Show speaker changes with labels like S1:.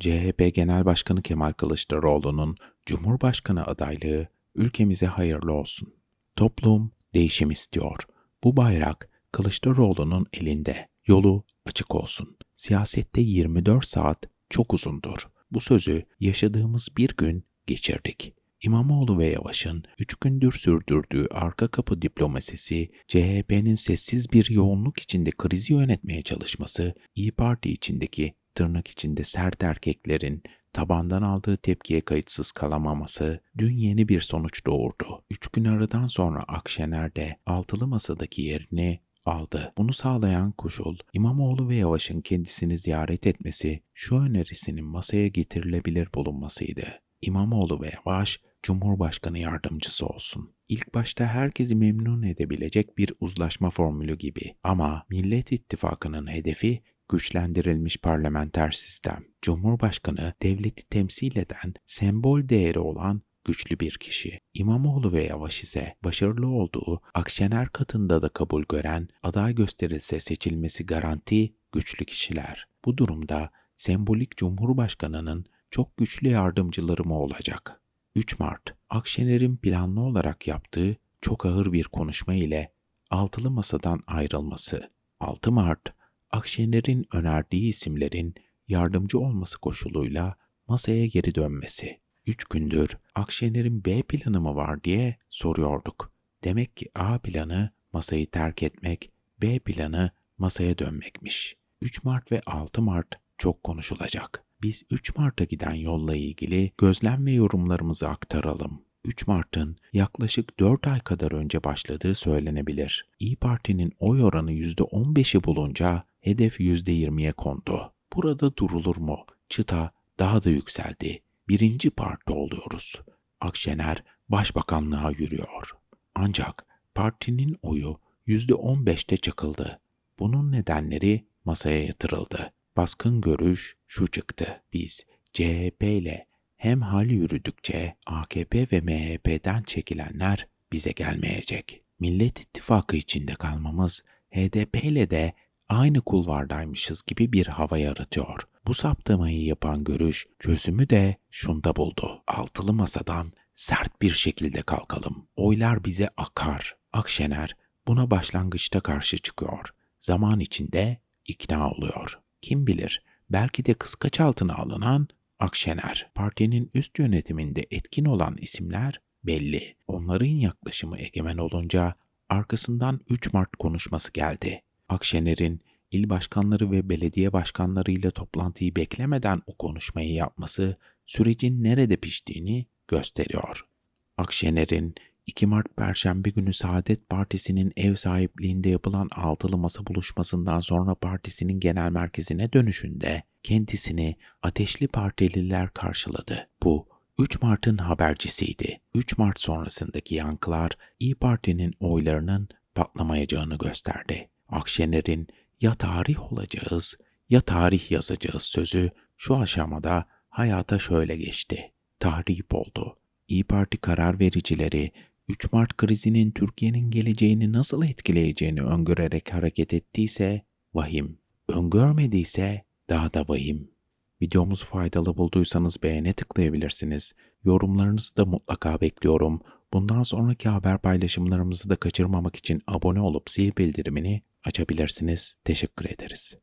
S1: CHP Genel Başkanı Kemal Kılıçdaroğlu'nun Cumhurbaşkanı adaylığı ülkemize hayırlı olsun. Toplum değişim istiyor. Bu bayrak Kılıçdaroğlu'nun elinde. Yolu açık olsun. Siyasette 24 saat çok uzundur. Bu sözü yaşadığımız bir gün geçirdik. İmamoğlu ve Yavaş'ın 3 gündür sürdürdüğü arka kapı diplomasisi, CHP'nin sessiz bir yoğunluk içinde krizi yönetmeye çalışması, İyi Parti içindeki tırnak içinde sert erkeklerin tabandan aldığı tepkiye kayıtsız kalamaması dün yeni bir sonuç doğurdu. Üç gün aradan sonra Akşener de altılı masadaki yerini aldı. Bunu sağlayan koşul İmamoğlu ve Yavaş'ın kendisini ziyaret etmesi, şu önerisinin masaya getirilebilir bulunmasıydı. İmamoğlu ve Yavaş Cumhurbaşkanı yardımcısı olsun. İlk başta herkesi memnun edebilecek bir uzlaşma formülü gibi ama Millet İttifakı'nın hedefi güçlendirilmiş parlamenter sistem. Cumhurbaşkanı devleti temsil eden, sembol değeri olan güçlü bir kişi. İmamoğlu ve Yavaş ise başarılı olduğu Akşener katında da kabul gören, aday gösterilse seçilmesi garanti güçlü kişiler. Bu durumda sembolik Cumhurbaşkanının çok güçlü yardımcıları mı olacak? 3 Mart, Akşener'in planlı olarak yaptığı çok ağır bir konuşma ile altılı masadan ayrılması. 6 Mart, Akşener'in önerdiği isimlerin yardımcı olması koşuluyla masaya geri dönmesi. Üç gündür Akşener'in B planı mı var diye soruyorduk. Demek ki A planı masayı terk etmek, B planı masaya dönmekmiş. 3 Mart ve 6 Mart çok konuşulacak. Biz 3 Mart'a giden yolla ilgili gözlem ve yorumlarımızı aktaralım. 3 Mart'ın yaklaşık 4 ay kadar önce başladığı söylenebilir. İyi Parti'nin oy oranı %15'i bulunca hedef %20'ye kondu. Burada durulur mu? Çıta daha da yükseldi. Birinci parti oluyoruz. Akşener başbakanlığa yürüyor. Ancak partinin oyu %15'te çakıldı. Bunun nedenleri masaya yatırıldı. Baskın görüş şu çıktı. Biz CHP ile hem hal yürüdükçe AKP ve MHP'den çekilenler bize gelmeyecek. Millet İttifakı içinde kalmamız HDP ile de aynı kulvardaymışız gibi bir hava yaratıyor. Bu saptamayı yapan görüş çözümü de şunda buldu. Altılı masadan sert bir şekilde kalkalım. Oylar bize akar. Akşener buna başlangıçta karşı çıkıyor. Zaman içinde ikna oluyor. Kim bilir belki de kıskaç altına alınan Akşener. Partinin üst yönetiminde etkin olan isimler belli. Onların yaklaşımı egemen olunca arkasından 3 Mart konuşması geldi. Akşener'in il başkanları ve belediye başkanlarıyla toplantıyı beklemeden o konuşmayı yapması sürecin nerede piştiğini gösteriyor. Akşener'in 2 Mart Perşembe günü Saadet Partisi'nin ev sahipliğinde yapılan altılı masa buluşmasından sonra partisinin genel merkezine dönüşünde kendisini ateşli partililer karşıladı. Bu 3 Mart'ın habercisiydi. 3 Mart sonrasındaki yankılar İyi Parti'nin oylarının patlamayacağını gösterdi. Akşener'in ya tarih olacağız ya tarih yazacağız sözü şu aşamada hayata şöyle geçti. Tahrip oldu. İyi Parti karar vericileri 3 Mart krizinin Türkiye'nin geleceğini nasıl etkileyeceğini öngörerek hareket ettiyse vahim. Öngörmediyse daha da vahim. Videomuzu faydalı bulduysanız beğene tıklayabilirsiniz. Yorumlarınızı da mutlaka bekliyorum. Bundan sonraki haber paylaşımlarımızı da kaçırmamak için abone olup zil bildirimini açabilirsiniz. Teşekkür ederiz.